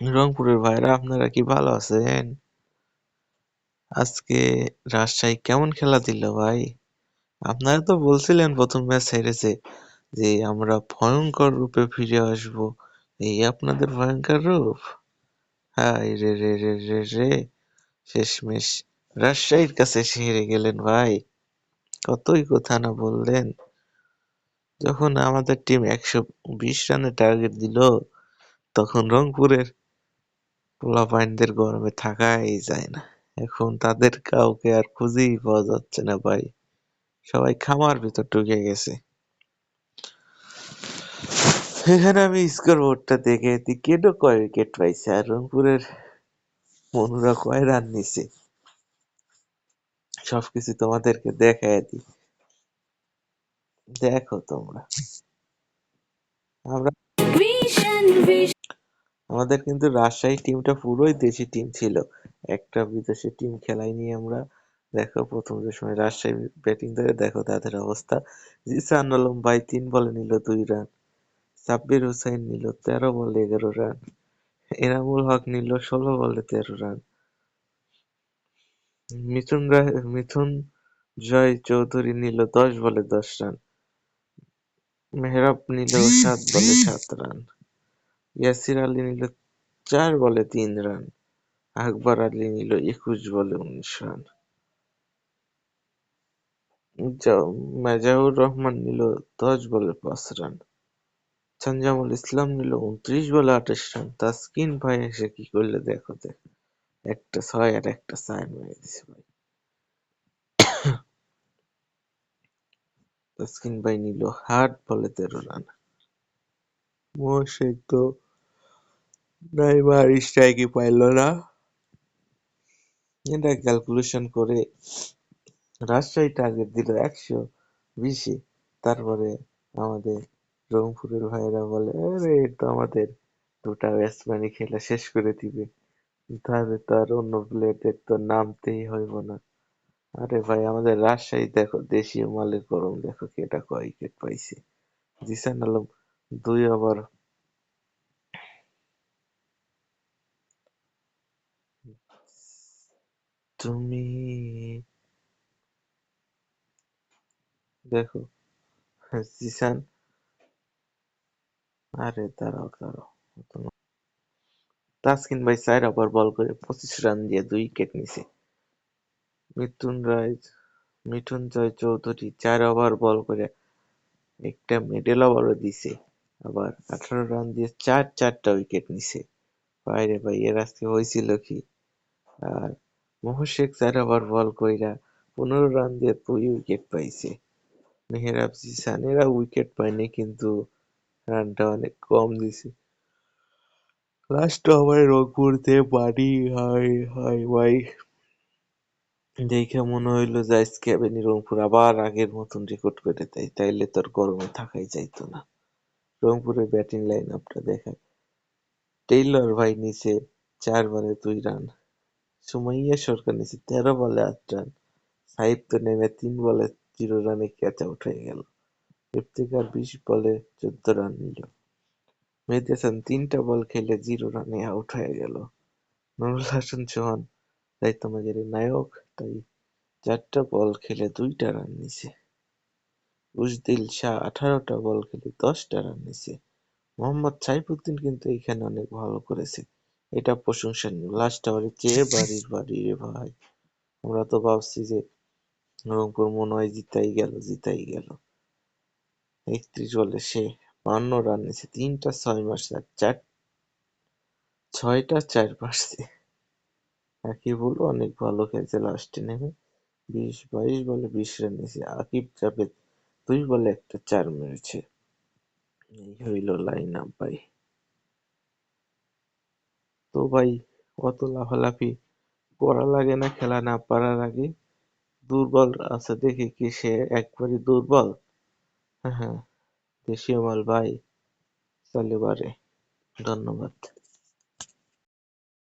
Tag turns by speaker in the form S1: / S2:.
S1: রংপুরের ভাইরা, আপনারা কি ভালো আছেন? আজকে রাজশাহী কেমন খেলা দিল ভাই? আপনারা তো বলছিলেন প্রথম ম্যাচ হেরেছে, যে আমরা ভয়ঙ্কর রূপে ফিরে আসব। এই আপনাদের ভয়ঙ্কর রূপ? হায় রে রে রে রে রে। শেষমেশ রাজশাহীর কাছে হেরে গেলেন ভাই। কতই কথা না বললেন। যখন আমাদের টিম একশো বিশ রানের টার্গেট দিল, তখন রংপুরের পোলাপাইনদের গরমে থাকাই যায় না। এখন তাদের কাউকে আর খুঁজেই পাওয়া যাচ্ছে না ভাই। সবাই খামার ভিতর ঢুকে গেছে। এখানে আমি স্কোর বোর্ডটা দেখে কেটো কয় উইকেট পাইছে? আর রংপুরের মনুরা কয় রান নিছে? সবকিছু তোমাদেরকে দেখায় দিই। দেখো তোমরা। আমরা আমাদের কিন্তু রাজশাহী টিমটা পুরোই দেশি টিম ছিল। একটা বিদেশি টিম খেলাইনি আমরা দেখো প্রথম যে সময় রাজশাহী ব্যাটিং ধরে দেখো তাদের অবস্থা। জিসান আলম ভাই তিন বলে নিল দুই রান সাব্বির হুসাইন নিল তেরো বলে এগারো রান এনামুল হক নিল ষোলো বলে তেরো রান মিথুন মিথুন জয় চৌধুরী নিল দশ বলে দশ রান মেহরাব নিল সাত বলে সাত রান ইয়াসির আলী নিল চার বলে তিন রান, আকবর আলী নিল একুশ বলে উনিশ রান। মেজাউর রহমান নিল দশ বলে পাঁচ রান সঞ্জামুল ইসলাম নিল উনত্রিশ বলে আঠাশ রান। তাসকিন ভাই এসে কি করলে দেখো দেখো একটা ছয় আর একটা সাইন মেরে দিছে ভাই। তাসকিন ভাই নিল আট বলে তেরো রান। মোশেক তো নাইমার স্ট্রাইকই পাইল না। এটা ক্যালকুলেশন করে রাজশাহী টার্গেট দিল একশো বিশে। তারপরে আমাদের রংপুরের ভাইয়েরা বলে, আরে তো আমাদের দুটা ব্যাটসম্যানই খেলা শেষ করে দিবে। তাহলে তো আর অন্য প্লেয়ারদের তো নামতেই হইব না। আরে ভাই, আমাদের রাজশাহী দেখো, দেশীয় মালের গরম দেখো কেটা কয় উইকেট পাইছে। জিসান আলম দুই ওভার তুমি দেখো, জিসান। আরে দাঁড়াও দাঁড়াও তাসকিন ভাই চার ওভার বল করে পঁচিশ রান দিয়ে দুই উইকেট নিছে। মিথুন রায়, মিঠুন জয় চৌধুরী চার ওভার বল করে একটা মিডল ওভারও দিছে। আবার আঠারো রান দিয়ে চার চারটা উইকেট নিছে। বাইরে ভাই, এর আজকে হয়েছিল কি? আর মোহশেক চার ওভার বল কইরা পনেরো রান দিয়ে দুই উইকেট পাইছে। মেহেরাব জিসান, এরা উইকেট পায়নি কিন্তু রানটা অনেক কম দিছে। লাস্ট ওভারে রংপুর বাড়ি হাই হাই ভাই। দেখে মনে হইল যে আজকে আবেনি রংপুর আবার আগের মতন রেকর্ড করে দেয়, তাইলে তোর গরমে থাকাই যাইতো না। রংপুরের ব্যাটিং লাইন আপটা দেখায়। টেইলর ভাই নিচে চার বলে দুই রান সুমাইয়া সরকার নিচে তেরো বলে আট রান সাহিব তো নেমে তিন বলে জিরো রানে ক্যাচ আউট হয়ে গেল। ইফতিকার বিশ বলে চোদ্দ রান নিল। মেহেদি হাসান তিনটা বল খেলে জিরো রানে আউট হয়ে গেল। নুরুল হাসান চৌহান দায়িত্বমাজারি নায়ক, তাই চারটা বল খেলে দুইটা রান নিছে। উজদিল শাহ আঠারোটা বল খেলে দশটা রান নিছে। মোহাম্মদ সাইফুদ্দিন কিন্তু এখানে অনেক ভালো করেছে। এটা প্রশংসনীয় লাস্ট ওভারে চেয়ে বাড়ির বাড়ি রে ভাই? আমরা তো ভাবছি যে রংপুর মনে হয় জিতাই গেল জিতাই গেল। একত্রিশ বলে সে বান্ন রান নিছে। তিনটা ছয় মারছে আর চার ছয়টা চার মারছে আকিবুল অনেক ভালো খেলছে লাস্টে নেমে বিশ, বাইশ বলে বিশ রান নিয়েছে আকিব জাভেদ দুই বলে একটা চার মেরেছে। এই হইল লাইন আপ তো ভাই, অত লাফালাফি করা লাগে না, খেলা না পারার আগে দুর্বল আছে দেখি কি সে একবারই দুর্বল। হ্যাঁ দেশীয় মাল ভাই, চলে বারে, ধন্যবাদ।